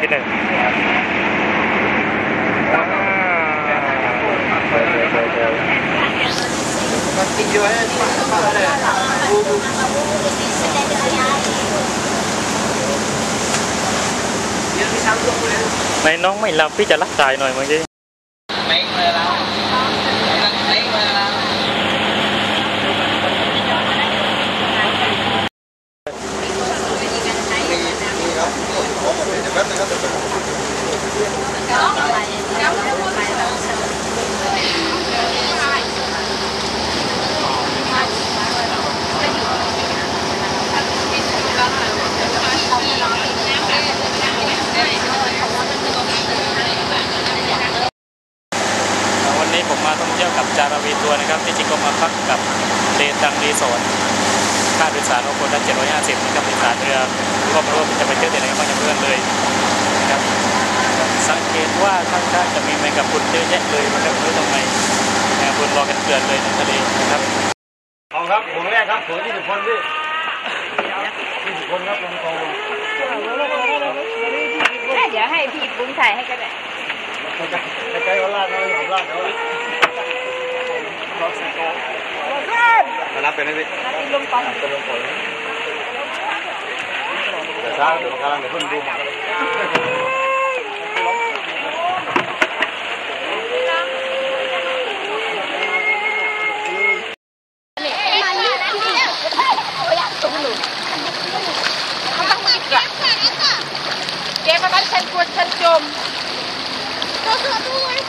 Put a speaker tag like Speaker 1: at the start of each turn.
Speaker 1: cái này. Này nó mày làm phi chả lắc tài
Speaker 2: rồi mà chứ. ผมมาท่องเที่ยวกับจาราวีทัวนะครับที่จริงก็มาพักกับเดตังรีสอร์ท ค่าโดยสารของคนละ750นะครับโดยสารเรือก็ไม่รู้ว่าจะไปเที่ยวที่ไหนกันบ้างยังเพื่อนเลยนะครับสังเกตว่าข้างๆจะมีแมงกะพรุนเยอะแยะเลยนะครับไม่รู้ทำไมแมงกะพรุนรอกันเกลือนเลยในทะเลนะครับ
Speaker 3: เอาครับผมแรกครับผมยี่สิบคนพี่ยี่สิบคนครับลงโต
Speaker 4: เดี๋ยวให้พี่ปุ้งถ่ายให้ก็ได้
Speaker 3: ใกล้ๆว่าลาดนะผมลาดแล้ว มานับเป็นได้พี่
Speaker 4: ลงปอง
Speaker 3: เป็นลงโตเดี๋ยวช้าเดี๋ยวกำลังเดี๋ยวเพิ่งดู
Speaker 4: เจ๊มาบ้านฉันกลัวฉันจม
Speaker 5: ตัวตัวด้วย